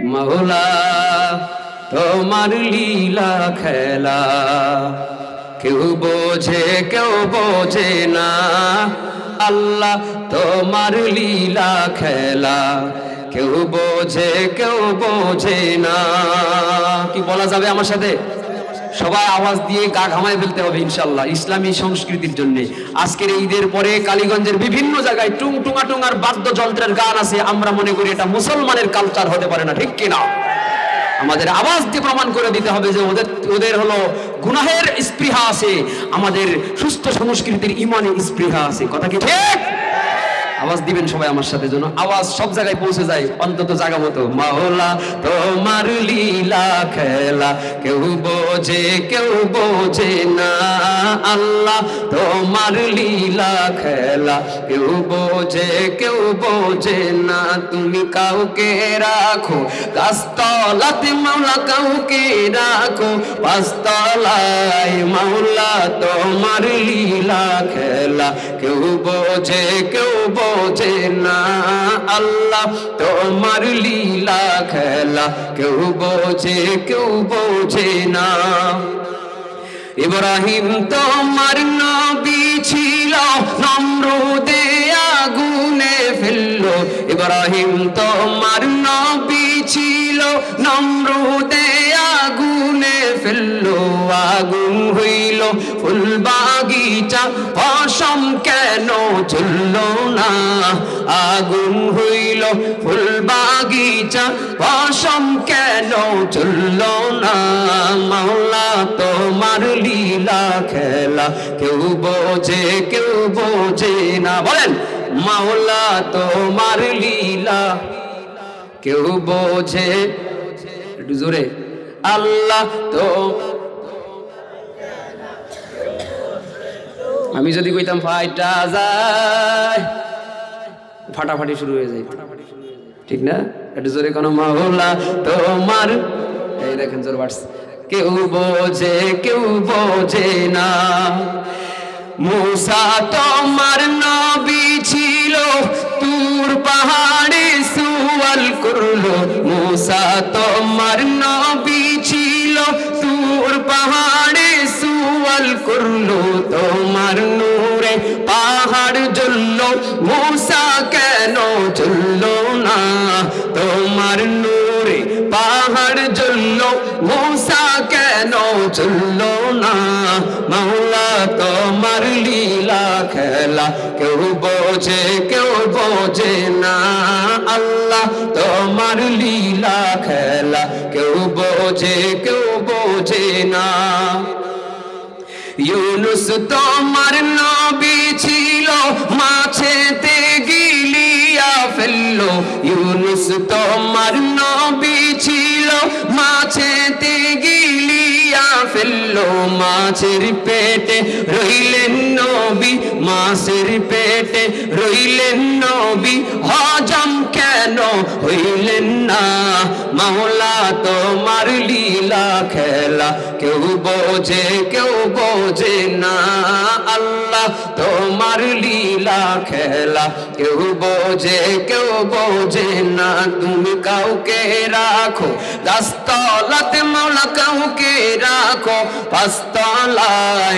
মৌলা তোমার লীলা খেলা। কেউ বোঝে কেউ বোঝে না। আল্লাহ তোমার লীলা খেলা। কেউ বোঝে কেউ বোঝে না। কি বলা যাবে আমার সাথে? সবাই আওয়াজ দিয়ে গা ঘামায় ফেলতে হবে ইনশাল্লাহ ইসলামী সংস্কৃতির জন্য। আজকের ঈদের পরে কালীগঞ্জের বিভিন্ন জায়গায় টুং টুঙা টুঙার বাদ্যযন্ত্রের গান আছে, আমরা মনে করি এটা মুসলমানের কালচার হতে পারে না, ঠিক কিনা? আমাদের আওয়াজ দিয়ে প্রমাণ করে দিতে হবে যে ওদের ওদের হলো গুনাহের স্পৃহা আছে, আমাদের সুস্থ সংস্কৃতির ইমানে স্পৃহা আছে, কথা কি ঠিক? আওয়াজ দিবেন সবাই আমার সাথে যেন। আওয়াজ সব জায়গায় পৌঁছে যায়, অন্তত জায়গা মতো। মাওলা, তোমার লীলা খেলা, কেউ বোঝে কেউ বোঝে না। আল্লাহ, তোমার লীলা খেলা, কেউ বোঝে কেউ বোঝে না। তুমি কাউকে রাখো, গাছতলাতে মাওলা কাউকে রাখো, পাঁচতলায় মাওলা, তোমার লীলা খেলা, কেউ বোঝে কেউ বোঝে না আল্লাহ, তোমার লীলা খেলা কেউ বোঝে কেউ বোঝে না। ইব্রাহিম তোমার নবী ছিল, নমরুদে আগুনে ফেলল। ইব্রাহিম তোমার নবী ছিল, নমরুদে আগুনে ফেলল। আগুন হইল ফুল বাগিচা ফসম কেন চলল না? আগুন হইল ফুল বাগিচা ফসম কেন চলল না? মাওলা, তোমার লীলা খেলা কেউ বোঝে কেউ বোঝে না। বলেন, মাওলা, তোমার লীলা কেউ বোঝে? জোরে, আল্লাহ তো আমি যদি কইতাম ফাইটা যায়, ফাটাফাটি শুরু হয়ে যায় ঠিক না? একটু জোরে কোনো মাওলা তোমার এই দেখেন জোর বাড়ছে। কেউ বোঝে কেউ বোঝে না। মুসা তোমার নবী ছিল, তুর পাহাড়ে সুয়াল করল। মুসা তোমার নবী ছিল, তুর পাহাড়ে সুয়াল করল। তোমার পাহাড় জ্বলল মুসা কেন জ্বলল না? তোমার নূরে পাহাড় জ্বলল মুসা কেন জ্বলল না? মাওলা, তোমার লীলা খেলা কেউ বোঝে কেউ বোঝে না। আল্লাহ, তোমার লীলা খেলা কেউ বোঝে কেউ বোঝে না। ইউনুস তোমার নবী ছিল মাছেতে গিলিয়া ফেলল। ইউনুস তোমার নবী ছিল মাছেতে গিলিয়া ফেলল। মাছের পেটে রইলেন নবী, মাছের পেটে রইলেন নবী। হজম কেন হইলেন না? মাওলা তোমার লীলা খেলা। কেউ বোঝে কেউ বোঝে না আল্লাহ তোমার লীলা খেলা। কেউ বোঝে কেউ বোঝে না তুমি কাউকে রাখো। দাস্তলাতে মাওলা কাউকে রাখো। পাঁচতলায়